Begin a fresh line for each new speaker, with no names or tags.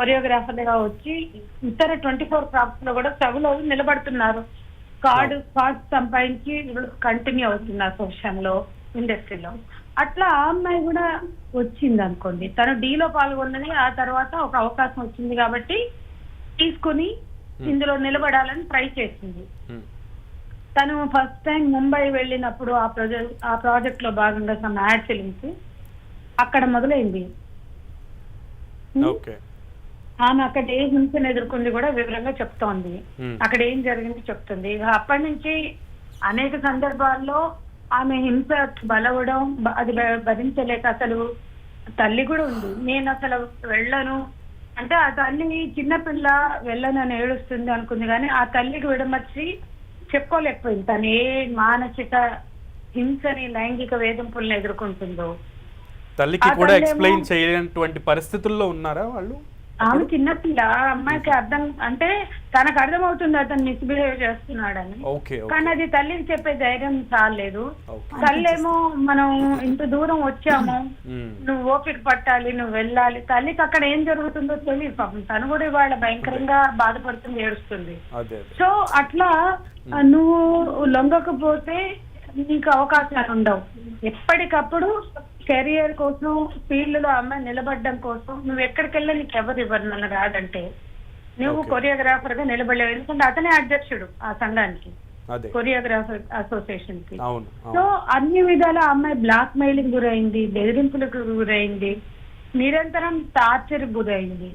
కొరియోగ్రాఫర్గా వచ్చి ఇతర twenty four క్రాఫ్ట్స్లో కూడా సభలో నిలబడుతున్నారు. కార్డు కార్డ్ సంపాదించి కంటిన్యూ అవుతున్నారు ప్రొఫెషన్లో ఇండస్ట్రీలో అట్లా ఆ అమ్మాయి కూడా వచ్చింది అనుకోండి. తను డీలో పాల్గొన్నది ఆ తర్వాత ఒక అవకాశం వచ్చింది కాబట్టి తీసుకుని ఇందులో నిలబడాలని ట్రై చేసింది. తను ఫస్ట్ టైం ముంబై వెళ్ళినప్పుడు ఆ ప్రాజెక్ట్ ఆ ప్రాజెక్ట్లో భాగంగా సమ్ యాడ్ ఫిలిమ్స్ అక్కడ మొదలైంది.
ఓకే.
ఆమె అక్కడ ఏ హింసను ఎదుర్కొంది కూడా వివరంగా చెప్తోంది. అక్కడ ఏం జరిగింది చెప్తుంది. అప్పటి నుంచి అనేక సందర్భాల్లో ఆమె హింస బలవడం అది భరించలేక అసలు తల్లి కూడా ఉంది. నేను అసలు వెళ్ళను. అంటే ఆ తల్లి చిన్నపిల్ల వెళ్ళనని ఏడుస్తుంది అనుకుంది కానీ ఆ తల్లికి విడమర్చి చెప్పుకోలేకపోయింది. తను ఏ మానసిక హింసని లైంగిక వేధింపుల్ని ఎదుర్కొంటుందో.
తల్లికి కూడా ఎక్స్ప్లెయిన్ చేయలేనటువంటి పరిస్థితుల్లో ఉన్నారా వాళ్ళు?
ఆమె చిన్నపిల్ల ఆ అమ్మాయికి అర్థం అంటే తనకు అర్థమవుతుంది అతను మిస్బిహేవ్ చేస్తున్నాడని. కానీ అది తల్లికి చెప్పే ధైర్యం చాలేదు తల్లేమో మనం ఇంత దూరం వచ్చాము నువ్వు ఓపిక పట్టాలి నువ్వు వెళ్ళాలి. తల్లికి అక్కడ ఏం జరుగుతుందో తెలియదు పాపం. తను కూడా ఇవాళ భయంకరంగా బాధపడుతుంది ఏడుస్తుంది. సో అట్లా నువ్వు లొంగకపోతే నీకు అవకాశాలు ఉండవు. ఎప్పటికప్పుడు కెరియర్ కోసం ఫీల్డ్లో అమ్మాయి నిలబడడం కోసం నువ్వు ఎక్కడికి వెళ్ళా నీకు ఎవరు ఇవ్వరు నన్ను రాదంటే. నువ్వు. కొరియోగ్రాఫర్గా నిలబడలేవు. ఎందుకంటే అతనే అధ్యక్షుడు ఆ సంఘానికి. కొరియోగ్రాఫర్
అసోసియేషన్కి
సో అన్ని విధాల అమ్మాయి బ్లాక్ మెయిలింగ్ గురైంది బెదిరింపులకు గురైంది నిరంతరం టార్చర్ గురైంది.